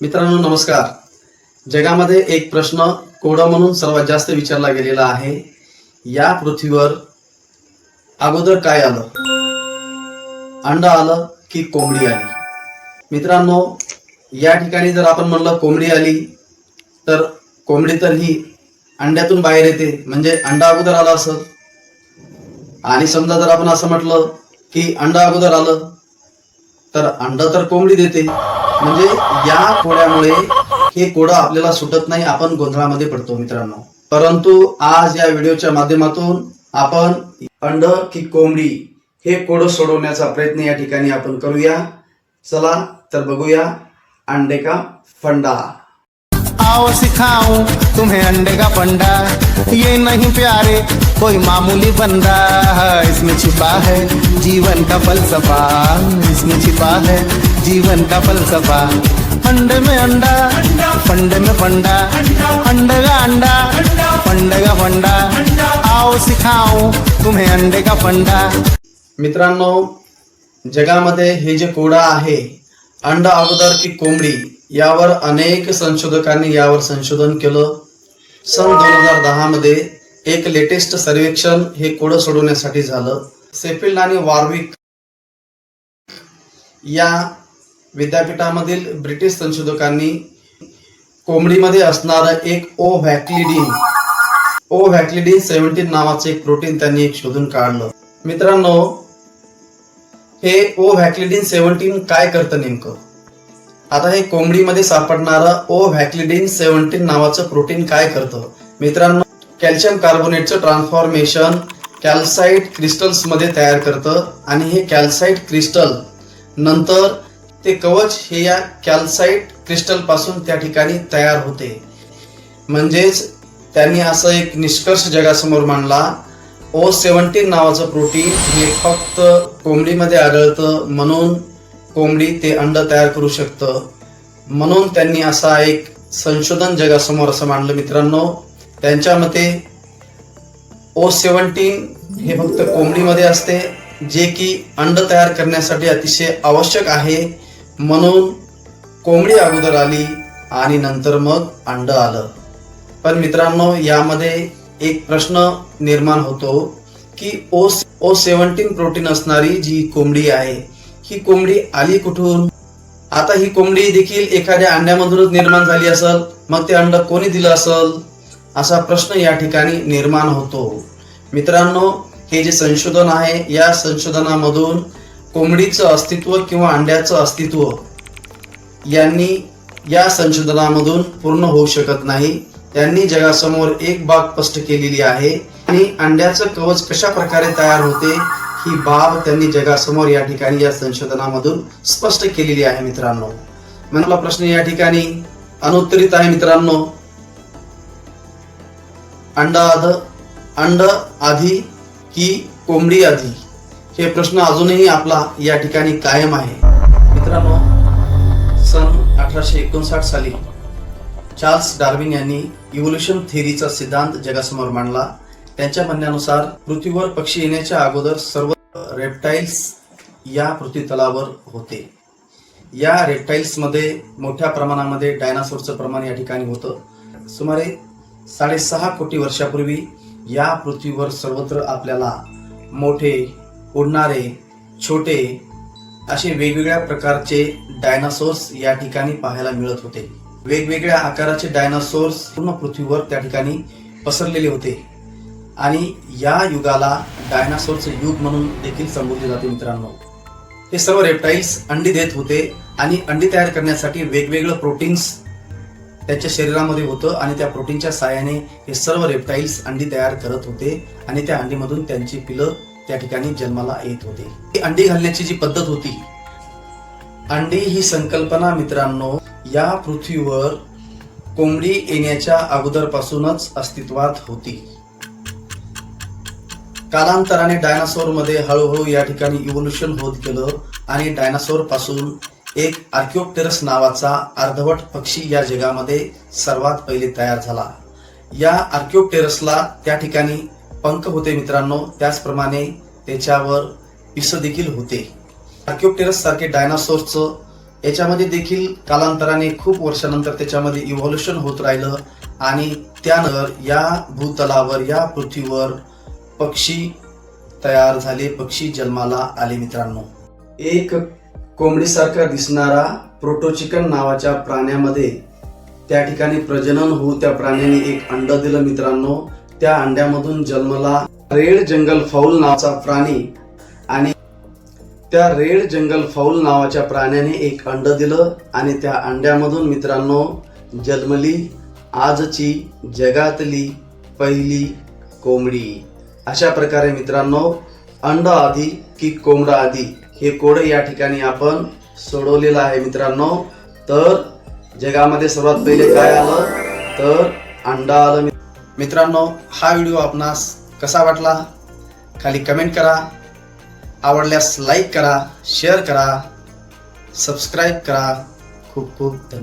मित्रांनो नमस्कार. जगामध्ये एक प्रश्न कोडा म्हणून सर्वात जास्त विचारला गेलेला आहे. या पृथ्वीवर अगोदर काय आलं? अंड आलं की कोंबडी आली? मित्रांनो या ठिकाणी जर आपण म्हणलं कोंबडी आली तर कोंबडी तर ही अंड्यातून बाहेर येते. म्हणजे अंडा अगोदर आला असं. आणि समजा जर आपण असं म्हटलं की अंडा अगोदर आलं तर अंड तर कोंबडी देते. म्हणजे या कोड्यामुळे हे कोडं आपल्याला सुटत नाही आपण गोंधळामध्ये पडतो मित्रांनो. परंतु आज या व्हिडिओच्या माध्यमातून आपण अंड की कोंबडी हे कोडं सोडवण्याचा प्रयत्न या ठिकाणी आपण करूया. चला तर बघूया अंडे का फंडा. आओ सिखाऊं तुम्हें अंडे का फंडा। ये नहीं प्यारे कोई मामूली बंदा इसमें छिपा है जीवन का फलसफा। इसमें छिपा है जीवन का फलसफा। अंडे में अंडा फंड में फंडा। अंडे का अंडा फंड का फंडा। आओ सिखाओ तुम्हें अंडे का फंडा। मित्रांनो जगामध्ये हे जे कोडा आहे अंडा अगोदर की कोंबडी यावर अनेक संशोधकांनी यावर संशोधन केलं. सन दोन हजार दहा मध्ये एक लेटेस्ट सर्वेक्षण हे कोडं सोडवण्यासाठी झालं. सेफिल्ड आणि वार्विक या विद्यापीठामधील ब्रिटिश संशोधकांनी कोंबडीमध्ये असणारं एक ओ व्हॅक्लिडीन ओ व्हॅक्लिडीन सेव्हन्टीन नावाचं एक प्रोटीन त्यांनी एक शोधून काढलं. मित्रांनो हे ओ व्हॅक्लिडीन सेव्हन्टीन काय करतं नेमकं? आता हे कोंबडीमध्ये सापडणारं ओ व्हॅक्लिडीन सेव्हन्टीन नावाचं प्रोटीन काय करतं? मित्रांनो कॅल्शियम कार्बोनेटचं ट्रान्सफॉर्मेशन कॅल्साइट क्रिस्टल्समध्ये तयार करतं आणि हे कॅल्साइट क्रिस्टल नंतर ते कवच हे या कॅल्साइट क्रिस्टलपासून त्या ठिकाणी तयार होते. म्हणजेच त्यांनी असं एक निष्कर्ष जगासमोर मांडला. ओ सेव्हन्टीन नावाचं प्रोटीन हे फक्त कोंबडीमध्ये आढळतं म्हणून कोंबडी ते अंड तयार करू शकतं. म्हणून त्यांनी असा एक संशोधन जगासमोर असं मांडलं मित्रांनो. त्यांच्या मते ओ सेव्हन्टीन हे फक्त कोंबडीमध्ये असते जे की अंड तयार करण्यासाठी अतिशय आवश्यक आहे. म्हणून कोंबडी अगोदर आली आणि नंतर मग अंड आलं. पण मित्रांनो यामध्ये एक प्रश्न निर्माण होतो की ओ ओ सेव्हन्टीन प्रोटीन असणारी जी कोंबडी आहे ही कोंबडी आली कुठून? आता ही कोंबडी देखील एखाद्या अंड्यामधूनच निर्माण झाली असेल मग ते अंड कोणी दिलं असेल? असा प्रश्न या ठिकाणी निर्माण होतो. मित्रांनो हे जे संशोधन आहे या संशोधनामधून कोंबडीचं अस्तित्व किंवा अंड्याचं अस्तित्व यांनी या संशोधनामधून पूर्ण होऊ शकत नाही. त्यांनी जगासमोर एक बाब स्पष्ट केलेली आहे. आणि अंड्याचं कवच कशा प्रकारे तयार होते ही बाब त्यांनी जगासमोर या ठिकाणी या संशोधनामधून स्पष्ट केलेली आहे मित्रांनो. मला प्रश्न या ठिकाणी अनुत्तरित आहे मित्रांनो. अंड आध अंड आधी की कोंबडी आधी? हे प्रश्न अजूनही आपला या ठिकाणी कायम आहे. मित्रांनो सन अठराशे एकोणसाठ साली चार्ल्स डार्विन यांनी इव्होल्युशन थेअरीचा सिद्धांत जगासमोर मांडला. त्यांच्या म्हणण्यानुसार पृथ्वीवर पक्षी येण्याच्या अगोदर सर्व रेप्टाईल्स या पृथ्वीतलावर होते. या रेप्टाईल्समध्ये मोठ्या प्रमाणामध्ये डायनासोरचं प्रमाण या ठिकाणी होतं. सुमारे साडेसहा कोटी वर्षापूर्वी या पृथ्वीवर सर्वत्र आपल्याला मोठे उडणारे छोटे असे वेगवेगळ्या प्रकारचे डायनासोर्स या ठिकाणी पाहायला मिळत होते. वेगवेगळ्या आकाराचे डायनासोर्स पूर्ण पृथ्वीवर त्या ठिकाणी पसरलेले होते. आणि या युगाला डायनासोरचे युग म्हणून देखील संबोधले जाते मित्रांनो. हे सर्व रेप्टाईल्स अंडी देत होते आणि अंडी तयार करण्यासाठी वेगवेगळं प्रोटीन्स त्याच्या शरीरामध्ये होतं आणि त्या प्रोटीनच्या साहाय्याने हे सर्व रेप्टाईल्स अंडी तयार करत होते आणि त्या अंडीमधून त्यांची पिलं त्या ठिकाणी जन्माला येत होते. अंडी घालण्याची जी पद्धत होती अंडी ही संकल्पना मित्रांनो या पृथ्वीवर कोंबडी येण्याच्या अगोदरपासूनच अस्तित्वात होती. कालांतराने डायनासोरमध्ये हळूहळू या ठिकाणी इव्होल्युशन होत गेलं आणि डायनासोरपासून एक आर्क्योप्टेरस नावाचा अर्धवट पक्षी या जगामध्ये सर्वात पहिले तयार झाला. या आर्क्योप्टेरसला त्या ठिकाणी पंख होते मित्रांनो त्याचप्रमाणे त्याच्यावर पिस देखील होते. आर्किओप्टेरस सारखे डायनासोरचं याच्यामध्ये देखील कालांतराने खूप वर्षानंतर त्याच्यामध्ये इव्हॉल्युशन होत राहिलं आणि त्यानंतर या भूतलावर या पृथ्वीवर पक्षी तयार झाले पक्षी जन्माला आले मित्रांनो. एक कोंबडीसारखा दिसणारा प्रोटोचिकन नावाच्या प्राण्यामध्ये त्या ठिकाणी प्रजनन होऊ त्या प्राण्याने एक अंड दिलं मित्रांनो. त्या अंड्यामधून जन्मला रेड जंगल फाऊल नावाचा प्राणी आणि त्या रेड जंगल फाऊल नावाच्या प्राण्याने एक अंड दिलं आणि त्या अंड्यामधून मित्रांनो जन्मली आजची जगातली पहिली कोंबडी. अशा प्रकारे मित्रांनो अंड आधी की कोंबडा आधी हे कोड या ठिकाणी आपण सोडवलेलं आहे मित्रांनो. तर जगामध्ये सर्वात पहिले काय आलं? तर अंडा आलं मित्रांनो हा व्हिडिओ आपणास कसा वाटला? खाली कमेंट करा. आवडल्यास लाईक करा शेअर करा. सबस्क्राईब करा. खूप खूप धन्यवाद.